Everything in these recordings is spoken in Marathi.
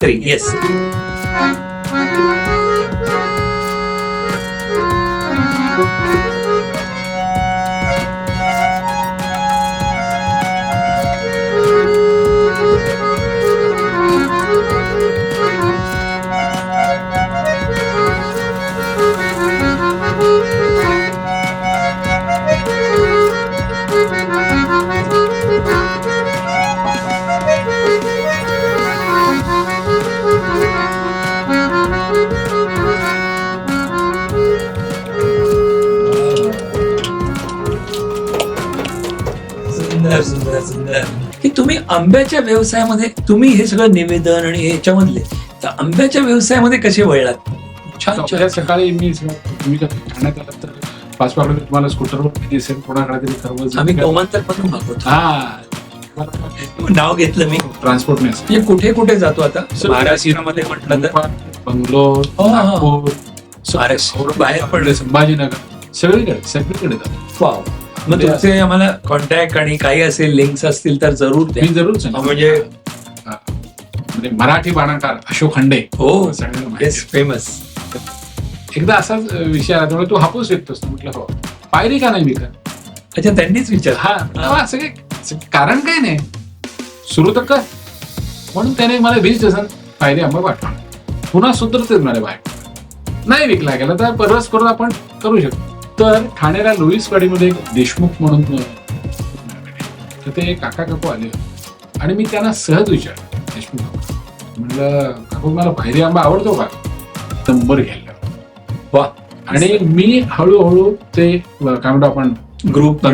थ्री येस सुंदर. की तुम्ही आंब्याच्या व्यवसायामध्ये तुम्ही हे सगळं निवेदन आणि ह्याच्यामधले तर आंब्याच्या व्यवसायामध्ये कसे वळलात? छान सकाळी मी तुम्ही ठाण्यात आलात तर पाच तुम्हाला स्कूटरवर मी दिसेल कोणाकडे तरी खरवस आम्ही गोमांतर पण मागवतो हा. नाव घेतलं मी. ट्रान्सपोर्टने म्हणजे कुठे कुठे जातो आता? महाराष्ट्रामध्ये म्हटलं तर बंगलोर हो, हा. नागपूर बाहेर पडले पडलं. संभाजीनगर. सगळीकडे सगळीकडे जातो. वाव. मग तुमचे आम्हाला कॉन्टॅक्ट आणि काही असेल लिंक्स असतील तर जरूर द्या. मी जरूर सांगेन. म्हणजे हा. म्हणजे मराठी बाणाकार अशोक खंडे. हो. सगळ्यांना माहिती येस फेमस आहे. एकदा असाच विषय आला त्यामुळे तू हापूस विकतोस ना? म्हटलं हो. पायरी का नाही विकत? अच्छा त्यांनीच विचार हा. असं काही कारण काय नाही? सुरू तर कर. म्हणून त्याने मला वीस डझन पायरी आंबा पाठवला. पुन्हा सुधरते मला बाहेर. नाही विकला गेला तर परस करून आपण करू शकतो. तर ठाण्याला लुईसवाडीमध्ये एक देशमुख म्हणून तर ते काका काकू आले आणि मी त्यांना सहज विचारलं देशमुख काकू. म्हणलं काकू मला पायरी आंबा आवडतो का नंबर घ्यायला वा आणि मी हळूहळू ते काय म्हणतो आपण ग्रुप.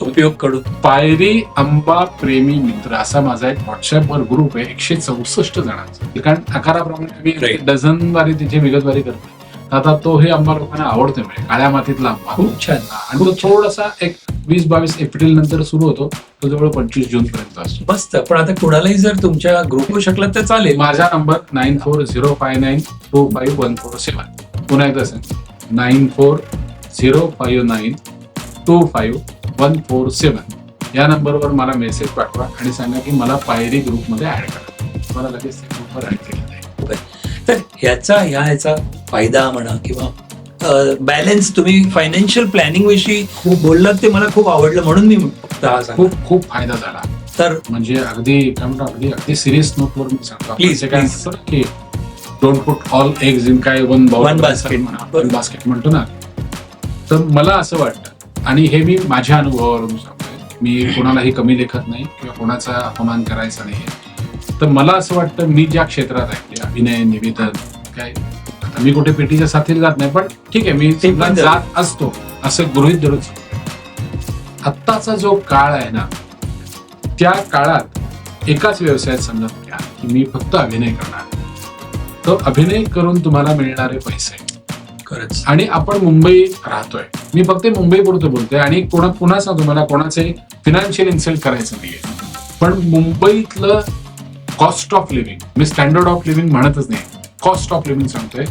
उपयोग करू पायरी आंबा प्रेमी मित्र असा माझा एक व्हॉट्सअपवर ग्रुप आहे एकशे चौसष्ट जणांचा कारण आकाराप्रमाणे मी Right. डझन वारी तिची विगतवारी करतो आता तो हे आंबा लोकांना आवडतो म्हणजे काळ्या मातीतला आंबा खूप छान आणि तो थोडासा एक वीस बावीस एप्रिल नंतर सुरू होतो तो जवळ पंचवीस जून पर्यंत असतो मस्त पण आता कुणालाही जर तुमच्या ग्रुप शकला तर चालेल माझा number nine four zero five nine two five one four seven पुन्हा एकदा सांग nine four zero five nine two five one four seven या नंबरवर मला मेसेज पाठवा आणि सांगा की मला पायरी ग्रुपमध्ये ऍड करा मला लगेच ग्रुपवर ऍड केलं तर ह्याचा ह्या ह्याचा फायदा म्हणा किंवा बॅलन्स तुम्ही फायनान्शियल प्लॅनिंग विषयी खूप बोललात ते मला खूप आवडलं म्हणून मी खूप खूप फायदा झाला. तर म्हणजे अगदी काय म्हणतो अगदी अगदी सिरियस नोटवर मी सांगतो. आपण Please, जे काय की don't put all eggs in काय one One basket. One basket म्हणतो ना. तर मला असं वाटतं आणि हे मी माझ्या अनुभवावरून सांगतोय. मी कोणालाही कमी लेखत नाही किंवा कोणाचा अपमान करायचा नाही तर मला असं वाटतं मी ज्या क्षेत्रात आहे अभिनय निवेदन काय मी कुठे पेटीच्या साथीला जात नाही पण ठीक आहे मी जात असतो असं गृहित धरून आत्ताचा जो काळ आहे ना त्या काळात एकाच व्यवसायात समजा घ्या की मी फक्त अभिनय करणार. तो अभिनय करून तुम्हाला मिळणारे पैसे. खरंच. आणि आपण मुंबईत राहतोय. मी फक्त मुंबई पुरतं बोलतोय आणि कोणा पुन्हा सांगतो मला कोणाचे फिनान्शियल इन्सल्ट करायचं नाहीये. पण मुंबईतलं कॉस्ट ऑफ लिव्हिंग मी स्टँडर्ड ऑफ लिव्हिंग म्हणतच नाही. कॉस्ट ऑफ लिव्हिंग सांगतोय.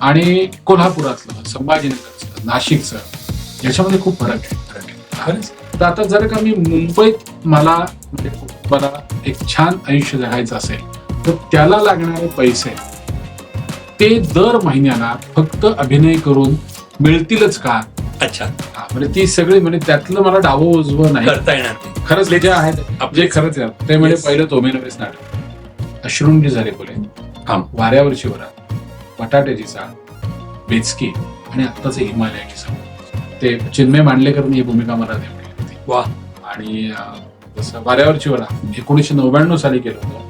आणि कोल्हापुरातलं संभाजीनगरचं नाशिकचं याच्यामध्ये खूप फरक आहे तर आता जर का मी मुंबईत मला म्हणजे मला एक छान आयुष्य जगायचं असेल तर त्याला लागणारे पैसे ते दर महिन्याला फक्त अभिनय करून मिळतीलच का? अच्छा. म्हणजे ती सगळी म्हणजे त्यातलं मला डावं उजवं नाही. करता येणार खरंच जे आहेत जे खरंच ते म्हणजे. पहिलं तोमेनवेस नाटक. अश्रुंजी झाले बोले हा. वाऱ्यावरची वरात बटाट्याची चाळ बेचकी आणि आत्ताच हिमालयाची चाळ ते चिन्मय मांडलेकरनी ही भूमिका मला देवली होती. वा. आणि अं, जसं वाऱ्यावरची वरा एकोणीसशे नव्याण्णव साली केलं होतं.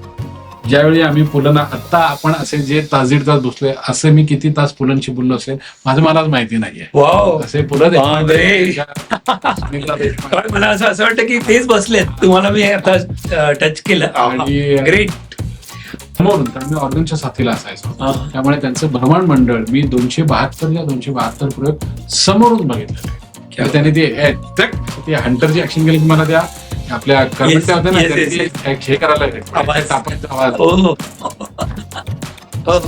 ज्यावेळी आम्ही पुलना आत्ता आपण असे जे तास दीड तास बसलोय असे मी किती तास पुलंची बोललो असेल माझं मलाच माहिती नाहीये. वाव. असे पुलं बापरे. सुनीता देशपांडे कारण मला असं असं वाटतं की तेच बसलेत. तुम्हाला मी आता टच केलं. आणि- ग्रेट समोरून तर मी ऑर्गनच्या साथीला असायचो. त्यामुळे त्यांचं भ्रमण मंडळ मी दोनशे बहात्तर या दोनशे बहात्तर प्रयोग समोरून बघितलेले क्या त्याने ते ते हंटरची ऍक्शन केली मला त्या आपल्या होत्या ना हे करायला ते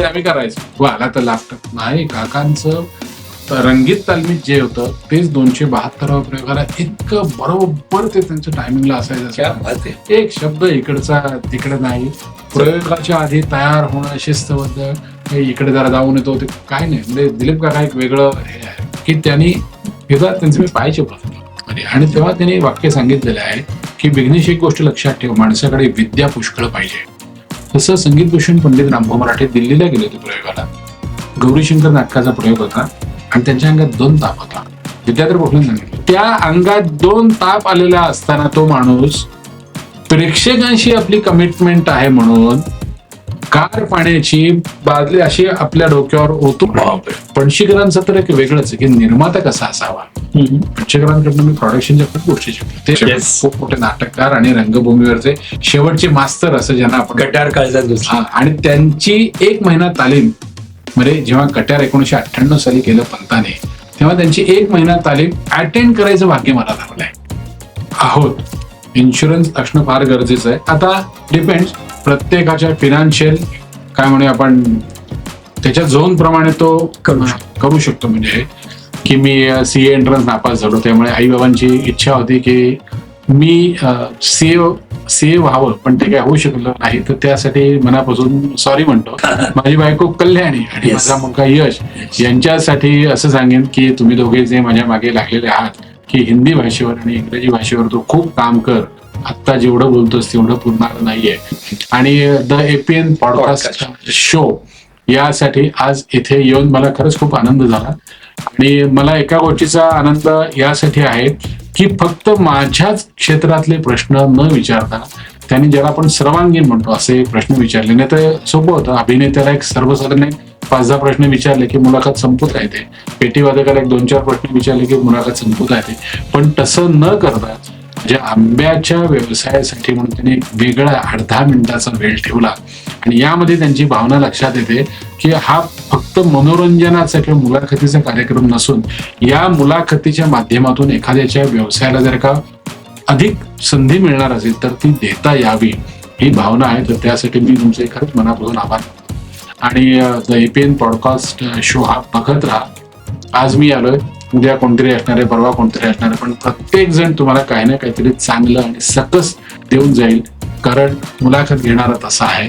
आम्ही करायचो. आला तर लॅपटॉप नाही काकांचं रंगीत तालमीत जे होतं तेच दोनशे बहात्तराव्या प्रयोगाला इतकं बरोबर ते त्यांच्या टायमिंगला असायचं. एक शब्द इकडचा तिकडे नाही. प्रयोगाच्या आधी तयार होणं शिस्तबद्ध इकडे जरा जाऊन येतो ते काय नाही. म्हणजे दिलीप काका एक वेगळं हे आहे की त्यांनी एकदा त्यांचे मी पाहायचे प्रथम म्हणजे, आणि तेव्हा त्यांनी वाक्य सांगितलेलं आहे की विघ्नेश एक गोष्ट लक्षात ठेव माणसाकडे विद्या पुष्कळ पाहिजे. तसं संगीत भूषण पंडित रामभाऊ मराठे दिल्लीला गेले होते प्रयोगाला. गौरीशंकर नाटकाचा प्रयोग होता आणि त्यांच्या अंगात दोन ताप होता. विद्याधर भोसले सांगितलं त्या अंगात दोन ताप आलेला असताना तो माणूस प्रेक्षकांशी आपली कमिटमेंट आहे म्हणून कार पाण्याची बादली अशी आपल्या डोक्यावर ओतून पणशीकरांचं तर एक वेगळंच आहे की निर्माता कसा असावा. पणशीकरांकडनं मी प्रोडक्शनच्या खूप गोष्टी शिकलो. ते. खूप मोठे नाटककार आणि रंगभूमीवरचे शेवटचे मास्तर असं ज्यांना आपण गटार काळजात घुसला हा, आणि त्यांची एक महिना तालीम म्हणजे जेव्हा कट्यार एकोणीशे अठ्ठ्याण्णव साली केलं पंताने तेव्हा त्यांची एक महिना तालीम अटेंड करायचं भाग्य मला लाभलंय आहोत. इन्शुरन्स असणं फार गरजेचं आहे. आता डिपेंड प्रत्येकाच्या फिनान्शियल काय म्हणूया आपण त्याच्या झोन प्रमाणे तो करू करू शकतो म्हणजे. की मी सी ए एंट्रन्स नापास झालो त्यामुळे आई बाबांची इच्छा होती की मी सी ए सी ए व्हावं पण ते काय होऊ शकलं नाही. तर त्यासाठी मनापासून सॉरी म्हणतो. माझी बायको कल्याणी आणि. माझा मुलगा यश यांच्यासाठी असं सांगेन की तुम्ही दोघे जे माझ्या मागे लागलेले आहात की हिंदी भाषेवर आणि इंग्रजी भाषेवर तू खूप काम कर. आत्ता जेवढं बोलतोस तेवढं पुरणार नाहीये. आणि द एपीएन पॉडकास्ट शो यासाठी आज इथे येऊन मला खरंच खूप आनंद झाला. आणि मला एका गोष्टीचा आनंद यासाठी आहे की फक्त माझ्याच क्षेत्रातले प्रश्न न विचारता त्यांनी ज्याला आपण सर्वांगीण म्हणतो असे प्रश्न विचारले. नाही तर सोपं होतं. अभिनेत्याला एक सर्वसाधारण एक पाच दहा प्रश्न विचारले की मुलाखत संपत राहते पेटीवादकाला एक दोन चार प्रश्न विचारले की मुलाखत संपत ते पण तसं न करता म्हणजे आंब्याच्या व्यवसायासाठी म्हणून त्यांनी एक वेगळा आठ दहा मिनिटाचा वेळ ठेवला. आणि यामध्ये त्यांची भावना लक्षात येते की हा फक्त मनोरंजनाचा किंवा मुलाखतीचा कार्यक्रम नसून या मुलाखतीच्या माध्यमातून एखाद्याच्या व्यवसायाला जर का अधिक संधी मिळणार असेल तर ती देता यावी ही भावना आहे. तर त्यासाठी मी तुमचे खरंच मनापासून आभार आणि द एपीएन पॉडकास्ट शो हा बघत राहा. आज मी आलोय. उद्या कोणतरी असणार आहे परवा कोणतरी असणार आहे पण प्रत्येक जण तुम्हाला काही ना काहीतरी चांगलं आणि सकस देऊन जाईल. कारण मुलाखत घेणारा तसा आहे.